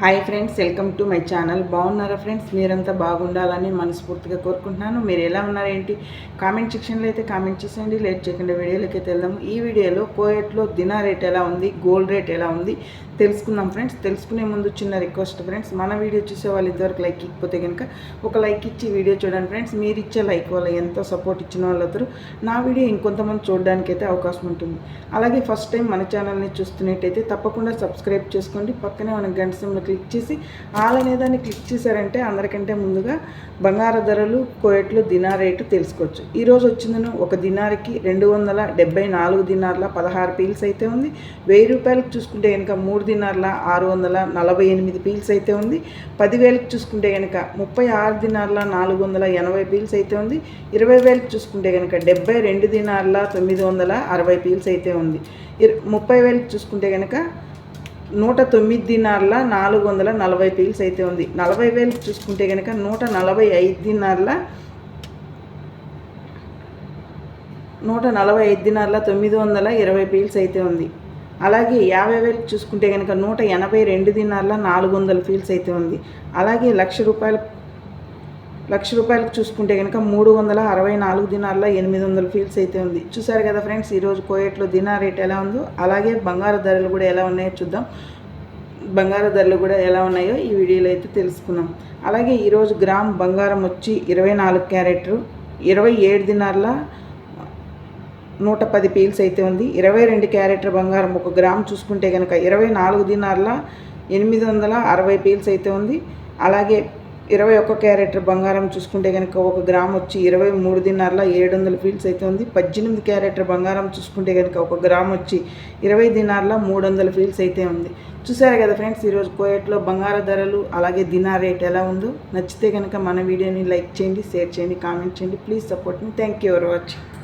Hi friends welcome to my channel బాగున్నారా friends మీరంతా బాగుండాలని మనస్ఫూర్తిగా కోరుకుంటున్నాను. మీరు ఎలా ఉన్నారేంటి కామెంట్ సెక్షన్లో అయితే కామెంట్ చేసేయండి. లేట్ చేయకుండా వీడియోలోకి అయితే వెళ్దాము. ఈ వీడియోలో కోయట్లో దినా రేట్ ఎలా ఉంది? గోల్డ్ రేట్ ఎలా ఉంది? తెలుసుకుందాం ఫ్రెండ్స్ తెలుసుకునే ముందు చిన్న రిక్వెస్ట్ ఫ్రెండ్స్ మన వీడియో చూసే వాళ్ళు ఇంతవరకు లైక్ ఇకపోతే కనుక ఒక లైక్ ఇచ్చి వీడియో చూడండి ఫ్రెండ్స్ మీరు ఇచ్చే లైక్ వల్ల ఎంతో సపోర్ట్ ఇచ్చిన వాళ్ళందరూ నా వీడియో ఇంకొంతమంది చూడడానికి అయితే అవకాశం ఉంటుంది. అలాగే ఫస్ట్ టైం మన ఛానల్ని చూస్తున్నట్టయితే తప్పకుండా సబ్స్క్రైబ్ చేసుకోండి. పక్కనే మన గంట క్లిక్ చేసి ఆల్ అనేదాన్ని క్లిక్ చేశారంటే అందరికంటే ముందుగా బంగారు ధరలు కోయట్లు దినా రేటు తెలుసుకోవచ్చు. ఈరోజు వచ్చిందను ఒక దినారికి రెండు వందల డెబ్బై నాలుగు దినార్ల పదహారు పీల్స్ అయితే ఉంది. వెయ్యి రూపాయలకు చూసుకుంటే కనుక మూడు దినార్ల ఆరు వందల నలభై ఎనిమిది పీల్స్ అయితే ఉంది. పదివేలకు చూసుకుంటే కనుక ముప్పై ఆరు దినార్ల నాలుగు వందల ఎనభై పీల్స్ అయితే ఉంది. ఇరవై వేలకు చూసుకుంటే కనుక డెబ్బై రెండు దినార్ల తొమ్మిది వందల అరవై పీల్స్ అయితే ఉంది. ఇర- ముప్పై వేలకు చూసుకుంటే కనుక నూట తొమ్మిది దినార్ల నాలుగు వందల నలభై పీల్స్ అయితే ఉంది. నలభై వేలు చూసుకుంటే కనుక నూట నలభై ఐదు దినార్ల నూట నలభై ఐదు దినార్ల తొమ్మిది వందల ఇరవై పీల్స్ అయితే ఉంది. అలాగే యాభై వేలు చూసుకుంటే కనుక నూట ఎనభై రెండు దినార్ల నాలుగు వందల ఫీల్స్ అయితే ఉంది. అలాగే లక్ష రూపాయలు లక్ష రూపాయలకు చూసుకుంటే కనుక మూడు వందల అరవై నాలుగు దినార్ల ఎనిమిది వందల ఫీల్స్ అయితే ఉంది. చూసారు కదా ఫ్రెండ్స్ ఈరోజు కోయట్లో దినా రేట్ ఎలా ఉందో అలాగే బంగారు ధరలు కూడా ఎలా ఉన్నాయో చూద్దాం. బంగారు ధరలు కూడా ఎలా ఉన్నాయో ఈ వీడియోలో అయితే తెలుసుకున్నాం అలాగే ఈరోజు గ్రామ్ బంగారం వచ్చి ఇరవై నాలుగు క్యారెట్ ఇరవై ఏడు దినార్ల నూట పది పీల్స్ అయితే ఉంది. ఇరవై రెండు క్యారెట్ల బంగారం ఒక గ్రామ్ చూసుకుంటే కనుక ఇరవై నాలుగు దినార్ల ఎనిమిది వందల అరవై పీల్స్ అయితే ఉంది. అలాగే ఇరవై ఒక్క క్యారెట్ బంగారం చూసుకుంటే కనుక ఒక గ్రామ్ వచ్చి ఇరవై మూడు ఏడు వందల ఫీల్స్ అయితే ఉంది. పద్దెనిమిది క్యారెట్ బంగారం చూసుకుంటే కనుక ఒక గ్రామ్ వచ్చి ఇరవై దినార్ల మూడు వందల ఫీల్స్ అయితే ఉంది. చూసారు కదా ఫ్రెండ్స్ ఈరోజు కోయట్లో బంగారు ధరలు అలాగే దినా రేట్ ఎలా ఉందో. నచ్చితే కనుక మన వీడియోని లైక్ చేయండి షేర్ చేయండి కామెంట్ చేయండి. Please support me. Thank you for watching.